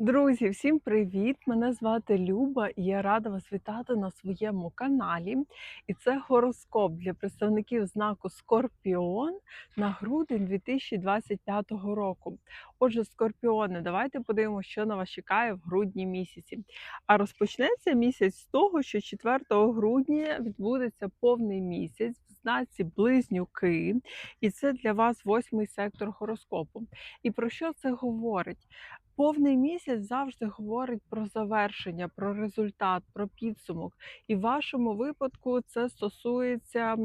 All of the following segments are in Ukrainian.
Друзі, всім привіт! Мене звати Люба і я рада вас вітати на своєму каналі. І це гороскоп для представників знаку Скорпіон на грудень 2025 року. Отже, скорпіони, давайте подивимося, що на вас чекає в грудні місяці. А розпочнеться місяць з того, що 4 грудня відбудеться повний місяць в знаці Близнюки, і це для вас восьмий сектор гороскопу. І про що це говорить? Повний місяць завжди говорить про завершення, про результат, про підсумок. І в вашому випадку це стосується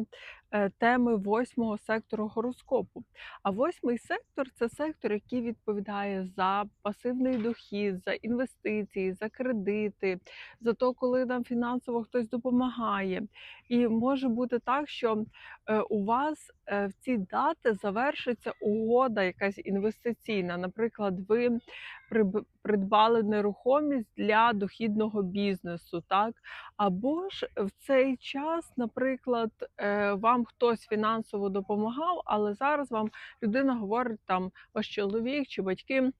теми восьмого сектору гороскопу. А восьмий сектор це сектор, який відповідає за пасивний дохід, за інвестиції, за кредити, за те, коли нам фінансово хтось допомагає. І може бути так, що е, у вас е, в ці дати завершиться угода, якась інвестиційна. Наприклад, ви придбали нерухомість для дохідного бізнесу, так? Або ж в цей час, наприклад, е, вам хтось фінансово допомагав, але зараз вам людина говорить, там ваш чоловік чи батьки.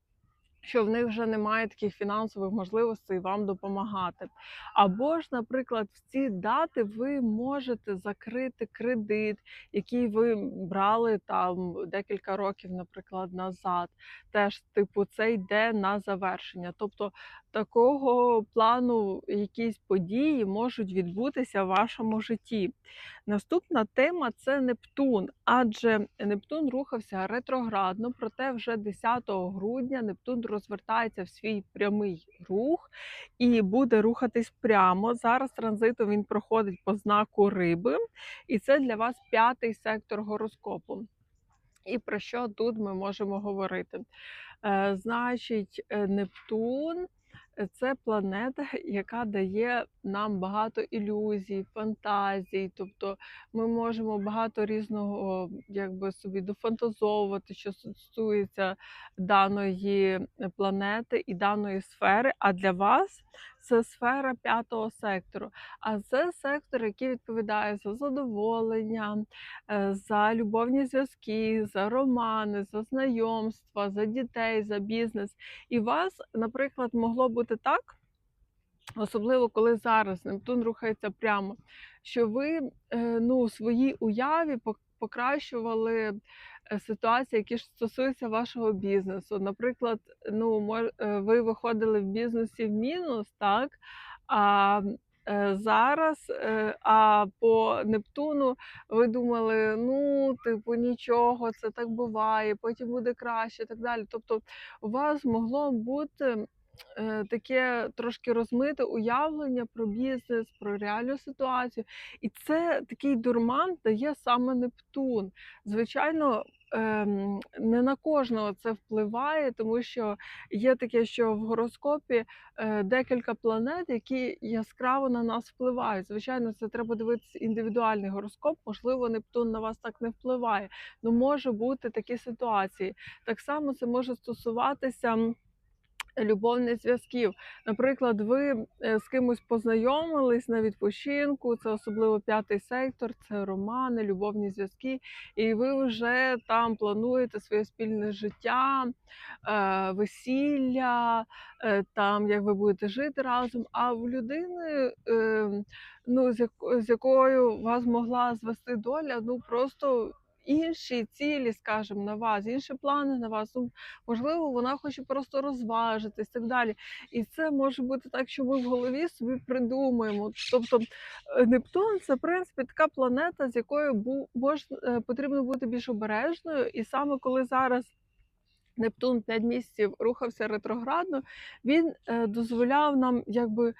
Що в них вже немає таких фінансових можливостей вам допомагати. Або ж, наприклад, в ці дати ви можете закрити кредит, який ви брали там декілька років, наприклад, назад. Теж, типу, це йде на завершення. Тобто такого плану якісь події можуть відбутися в вашому житті. Наступна тема це Нептун, адже Нептун рухався ретроградно, проте вже 10 грудня Нептун розвертається в свій прямий рух і буде рухатись прямо. Зараз транзитом він проходить по знаку риби, і це для вас п'ятий сектор гороскопу. І про що тут ми можемо говорити? Е, значить, е, Нептун це планета, яка дає нам багато ілюзій, фантазій. Тобто ми можемо багато різного якби собі дофантазовувати, що стосується даної планети і даної сфери. А для вас це сфера п'ятого сектору. А це сектор, який відповідає за задоволення, е, за любовні зв'язки, за романи, за знайомства, за дітей, за бізнес. І вас, наприклад, могло бути так. Особливо коли зараз Нептун рухається прямо, що ви е, ну, у своїй уяві покращували ситуації, які ж стосуються вашого бізнесу. Наприклад, ну, е, ви виходили в бізнесі в мінус, так? А е, зараз, е, а по Нептуну ви думали, ну, типу, нічого, це так буває, потім буде краще, так далі. Тобто, у вас могло бути е, таке трошки розмите уявлення про бізнес, про реальну ситуацію. І це такий дурман дає саме Нептун. Звичайно, не на кожного це впливає, тому що є таке, що в гороскопі е, декілька планет, які яскраво на нас впливають. Звичайно, це треба дивитися індивідуальний гороскоп. Можливо, Нептун на вас так не впливає. Ну може бути такі ситуації. Так само це може стосуватися. Любовних зв'язків. Наприклад, ви е, з кимось познайомились на відпочинку, це особливо п'ятий сектор, це романи, любовні зв'язки, і ви вже там плануєте своє спільне життя, е, весілля, е, там як ви будете жити разом. А в людини, е, ну, з якою вас могла звести доля, ну просто. Інші цілі, скажімо, на вас, інші плани на вас. Можливо, вона хоче просто розважитись і так далі. І це може бути так, що ми в голові собі придумаємо. Тобто е, Нептун це в принципі така планета, з якою бу, мож, е, потрібно бути більш обережною. І саме коли зараз. Нептун 5 місяців рухався ретроградно, він е, дозволяв нам якби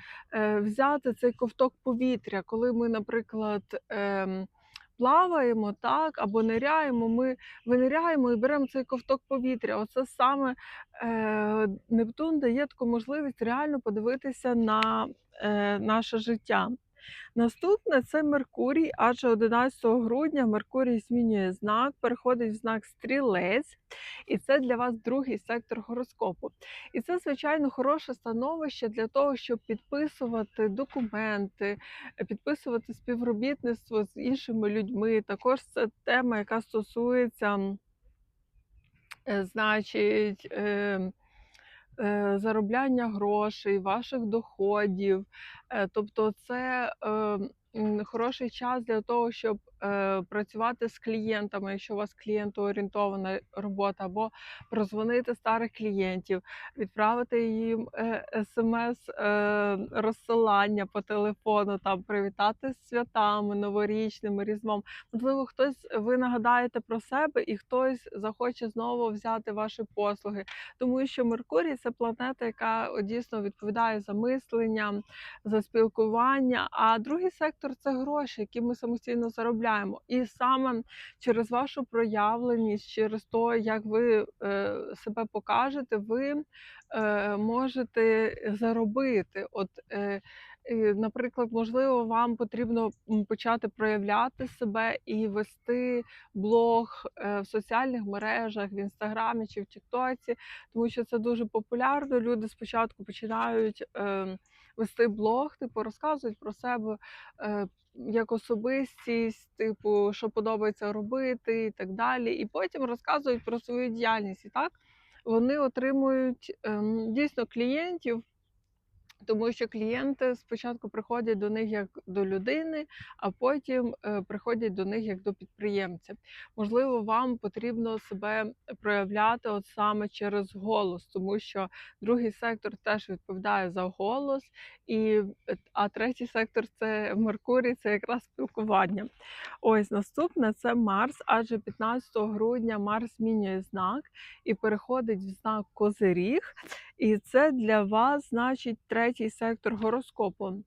взяти цей ковток повітря, коли ми, наприклад, ем, плаваємо так або ниряємо, ми виниряємо і беремо цей ковток повітря. Оце саме е, Нептун дає таку можливість реально подивитися на е, наше життя. Наступне це Меркурій, адже 11 грудня Меркурій змінює знак, переходить в знак стрілець, і це для вас другий сектор гороскопу. І це, звичайно, хороше становище для того, щоб підписувати документи, підписувати співробітництво з іншими людьми. Також це тема, яка стосується, е, значить, е, е, заробляння грошей, ваших доходів. Е, тобто це, е, м, хороший час для того, щоб, е, працювати з клієнтами, якщо у вас клієнтоорієнтована робота, або прозвонити старих клієнтів, відправити їм, е, смс, е, розсилання по телефону, там привітати з святами новорічними, Різдвом. Можливо, хтось ви нагадаєте про себе і хтось захоче знову взяти ваші послуги. Тому що Меркурій це планета, яка дійсно відповідає за мислення, за спілкування. А другий сектор це гроші, які ми самостійно заробляємо. І саме через вашу проявленість, через те, як ви е, себе покажете, ви е, можете заробити. От, е, наприклад, можливо, вам потрібно почати проявляти себе і вести блог в соціальних мережах, в інстаграмі чи в Тіктоці, тому що це дуже популярно. Люди спочатку починають е, вести блог, типу розказують про себе. Е, як особистість, типу, що подобається робити і так далі. І потім розказують про свою діяльність. І так вони отримують е, дійсно клієнтів, тому що клієнти спочатку приходять до них як до людини, а потім е, приходять до них як до підприємця. Можливо, вам потрібно себе проявляти от саме через голос, тому що другий сектор теж відповідає за голос, і, е, а третій сектор це Меркурій, це якраз спілкування. Ось наступне це Марс, адже 15 грудня Марс змінює знак і переходить в знак Козиріг. І це для вас значить третій сектор гороскопу.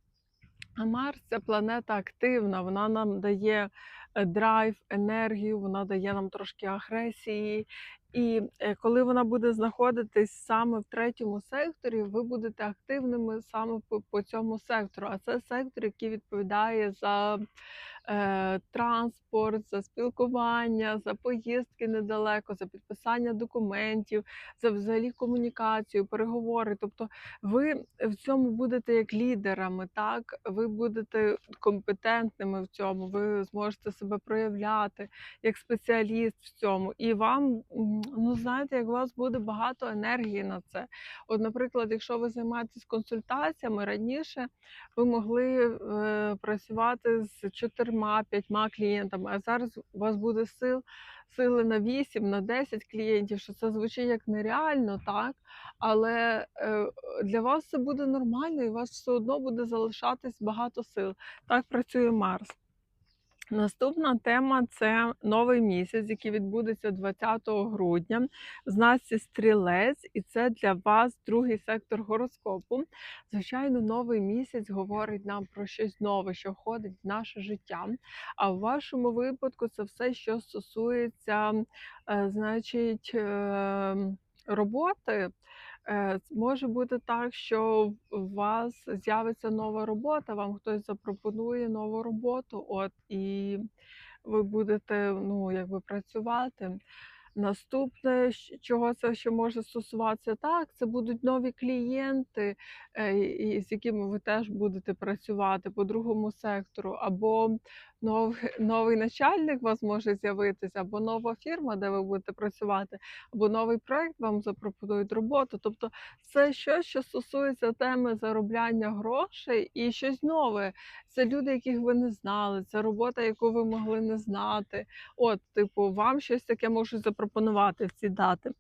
А Марс це планета активна, вона нам дає е, драйв, енергію, вона дає нам трошки агресії. І е, коли вона буде знаходитись саме в третьому секторі, ви будете активними саме по, по цьому сектору. А це сектор, який відповідає за транспорт, за спілкування, за поїздки недалеко, за підписання документів, за взагалі комунікацію, переговори. Тобто ви в цьому будете як лідерами, так ви будете компетентними в цьому, ви зможете себе проявляти як спеціаліст в цьому, і вам ну знаєте, як у вас буде багато енергії на це. От, наприклад, якщо ви займаєтесь консультаціями раніше, ви могли е, працювати з чотирма-п'ятьма клієнтами, а зараз у вас буде сил. Сили на 8, на 10 клієнтів, що це звучить як нереально, так? Але е, для вас це буде нормально, і у вас все одно буде залишатись багато сил. Так працює Марс. Наступна тема це новий місяць, який відбудеться 20 грудня в знаці стрілець, і це для вас другий сектор гороскопу. Звичайно, новий місяць говорить нам про щось нове, що входить в наше життя. А в вашому випадку це все, що стосується, е, значить, е, роботи. Е, Може бути так, що у вас з'явиться нова робота, вам хтось запропонує нову роботу, от і ви будете ну, якби працювати. Наступне, чого це ще може стосуватися, так, це будуть нові клієнти, е, з якими ви теж будете працювати по другому сектору, або новий, новий начальник вас може з'явитися, або нова фірма, де ви будете працювати, або новий проект вам запропонують роботу. Тобто це щось, що стосується теми заробляння грошей і щось нове. Це люди, яких ви не знали, це робота, яку ви могли не знати. От, типу, вам щось таке можуть запропонувати в ці дати.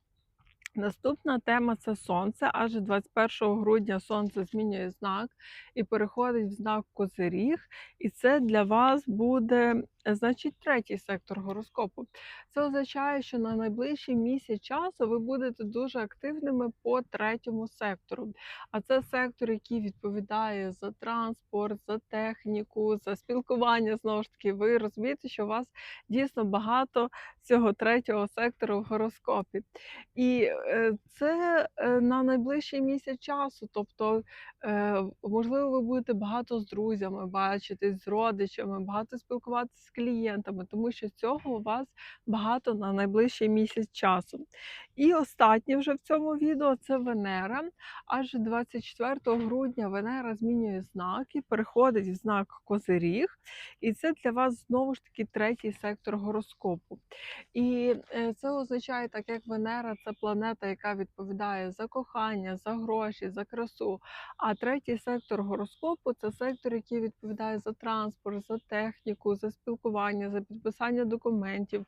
Наступна тема це сонце. Аж 21 грудня сонце змінює знак і переходить в знак Козиріг. І це для вас буде, значить, третій сектор гороскопу. Це означає, що на найближчий місяць часу ви будете дуже активними по третьому сектору. А це сектор, який відповідає за транспорт, за техніку, за спілкування. Знову ж таки, ви розумієте, що у вас дійсно багато цього третього сектору в гороскопі. І е, це е, на найближчий місяць часу. Тобто, е, можливо, ви будете багато з друзями бачитись, з родичами, багато спілкуватися клієнтами, тому що цього у вас багато на найближчий місяць часу. І останнє вже в цьому відео це Венера. Аж 24 грудня Венера змінює знаки, переходить в знак Козиріг, і це для вас знову ж таки третій сектор гороскопу. І е, це означає, так як Венера це планета, яка відповідає за кохання, за гроші, за красу. А третій сектор гороскопу це сектор, який відповідає за транспорт, за техніку, за спілкування, за підписання документів.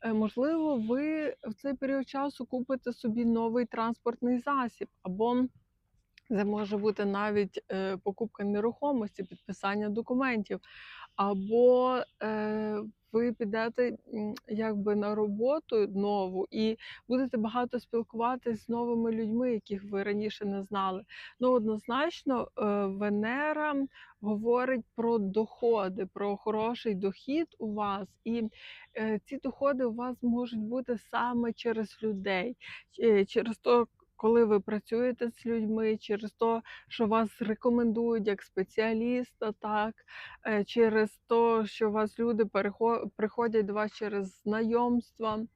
Е, Можливо, ви в цей період часу купите собі новий транспортний засіб, або це може бути навіть е, покупка нерухомості, підписання документів, або е, ви підете якби на роботу нову і будете багато спілкуватися з новими людьми, яких ви раніше не знали. Ну, однозначно, е, Венера говорить про доходи, про хороший дохід у вас, і е, ці доходи у вас можуть бути саме через людей, е, через то. Коли ви працюєте з людьми, через те, що вас рекомендують як спеціаліста, так е, через те, що вас люди приходять до вас через знайомства.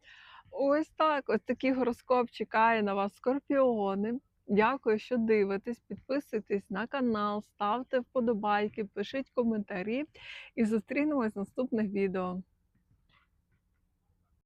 Ось так, ось такий гороскоп чекає на вас, скорпіони. Дякую, що дивитесь. Підписуйтесь на канал, ставте вподобайки, пишіть коментарі і зустрінемось в наступних відео.